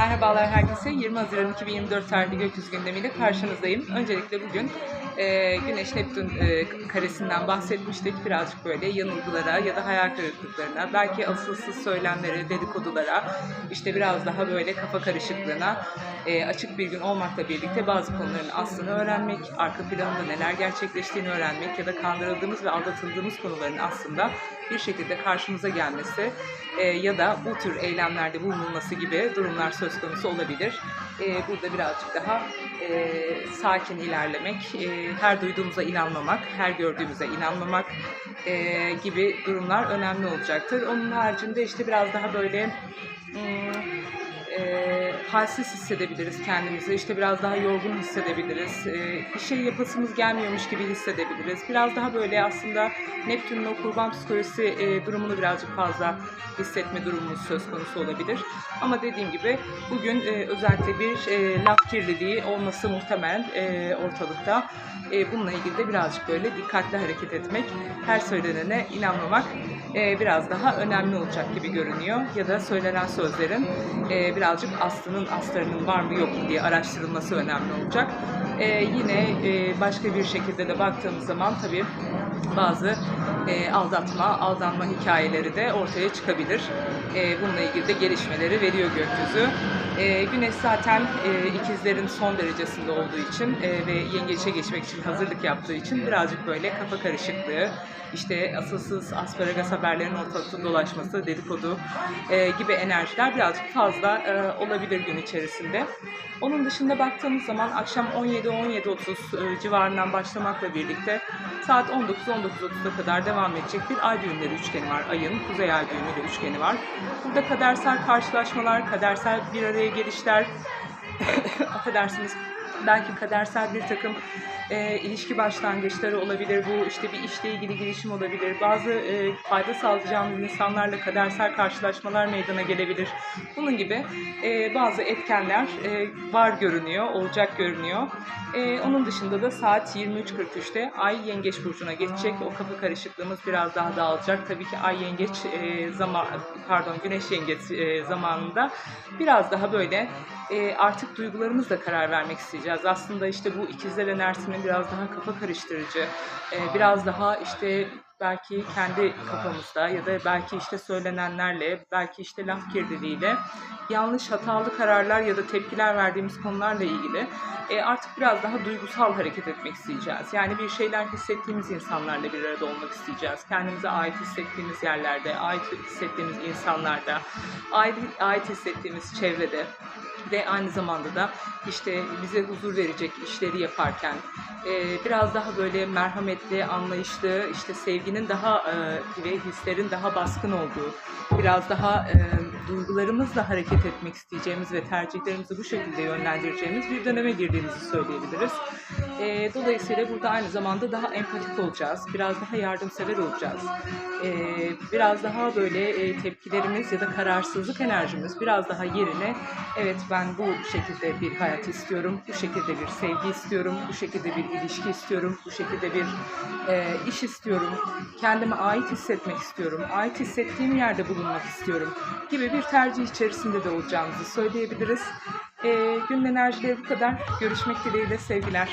Merhabalar herkese. 20 Haziran 2024 tarihli gökyüzü gündemiyle karşınızdayım. Öncelikle bugün e, Güneş Neptün e, karesinden bahsetmiştik. Birazcık böyle yanılgılara ya da hayal kırıklıklarına, belki asılsız söylemlere, dedikodulara, işte biraz daha böyle kafa karışıklığına e, açık bir gün olmakla birlikte bazı konuların aslını öğrenmek, arka planında neler gerçekleştiğini öğrenmek ya da kandırıldığımız ve aldatıldığımız konuların aslında bir şekilde karşımıza gelmesi e, ya da bu tür eylemlerde bulunulması gibi durumlar söz konusu olabilir. E, burada birazcık daha e, sakin ilerlemek, e, her duyduğumuza inanmamak, her gördüğümüze inanmamak e, gibi durumlar önemli olacaktır. Onun haricinde işte biraz daha böyle hmm, e, halsiz hissedebiliriz kendimizi. İşte biraz daha yorgun hissedebiliriz. E, bir şey yapasımız gelmiyormuş gibi hissedebiliriz. Biraz daha böyle aslında Neptün'ün o kurban psikolojisi e, durumunu birazcık fazla hissetme durumumuz söz konusu olabilir. Ama dediğim gibi bugün e, özellikle bir e, laf kirliliği olması muhtemel e, ortalıkta. E, bununla ilgili de birazcık böyle dikkatli hareket etmek, her söylenene inanmamak e, biraz daha önemli olacak gibi görünüyor. Ya da söylenen sözlerin e, birazcık aslının astarının var mı yok mu diye araştırılması önemli olacak. E, yine e, başka bir şekilde de baktığımız zaman tabii bazı e, aldatma, aldanma hikayeleri de ortaya çıkabilir. E, bununla ilgili de gelişmeleri veriyor gökyüzü. E, güneş zaten e, ikizlerin son derecesinde olduğu için e, ve yengeçe geçmek için hazırlık yaptığı için birazcık böyle kafa karışıklığı, işte asılsız asparagas haberlerin ortalıkta dolaşması, dedikodu e, gibi enerjiler birazcık fazla e, olabilir gün içerisinde. Onun dışında baktığımız zaman akşam 17-17.30 e, civarından başlamakla birlikte saat 19-19.30'a kadar devam edecek bir ay düğümleri üçgeni var. Ayın kuzey ay düğümüyle üçgeni var. Burada kadersel karşılaşmalar, kadersel bir araya gelişler, affedersiniz belki kadersel bir takım e, ilişki başlangıçları olabilir. Bu işte bir işle ilgili girişim olabilir. Bazı e, fayda sağlayacağımız insanlarla kadersel karşılaşmalar meydana gelebilir. Bunun gibi e, bazı etkenler e, var görünüyor, olacak görünüyor. E, onun dışında da saat 23.43'te Ay Yengeç Burcu'na geçecek. O kafa karışıklığımız biraz daha dağılacak. Tabii ki Ay Yengeç e, zaman, pardon Güneş Yengeç e, zamanında biraz daha böyle e, artık duygularımızla karar vermek isteyeceğiz. Aslında işte bu ikizler enerjisinin biraz daha kafa karıştırıcı, e, biraz daha işte belki kendi kafamızda ya da belki işte söylenenlerle, belki işte laf kirliliğiyle yanlış hatalı kararlar ya da tepkiler verdiğimiz konularla ilgili e, artık biraz daha duygusal hareket etmek isteyeceğiz. Yani bir şeyler hissettiğimiz insanlarla bir arada olmak isteyeceğiz. Kendimize ait hissettiğimiz yerlerde, ait hissettiğimiz insanlarda, ait, ait hissettiğimiz çevrede ve aynı zamanda da işte bize huzur verecek işleri yaparken e, biraz daha böyle merhametli, anlayışlı, işte sevginin daha e, ve hislerin daha baskın olduğu, biraz daha e, duygularımızla hareket etmek isteyeceğimiz ve tercihlerimizi bu şekilde yönlendireceğimiz bir döneme girdiğimizi söyleyebiliriz. E, dolayısıyla burada aynı zamanda daha empatik olacağız, biraz daha yardımsever olacağız. E, biraz daha böyle e, tepkilerimiz ya da kararsızlık enerjimiz biraz daha yerine evet ben bu şekilde bir hayat istiyorum, bu şekilde bir sevgi istiyorum, bu şekilde bir ilişki istiyorum, bu şekilde bir e, iş istiyorum, kendime ait hissetmek istiyorum, ait hissettiğim yerde bulunmak istiyorum gibi bir tercih içerisinde de olacağımızı söyleyebiliriz. E, günün enerjileri bu kadar. Görüşmek dileğiyle sevgiler.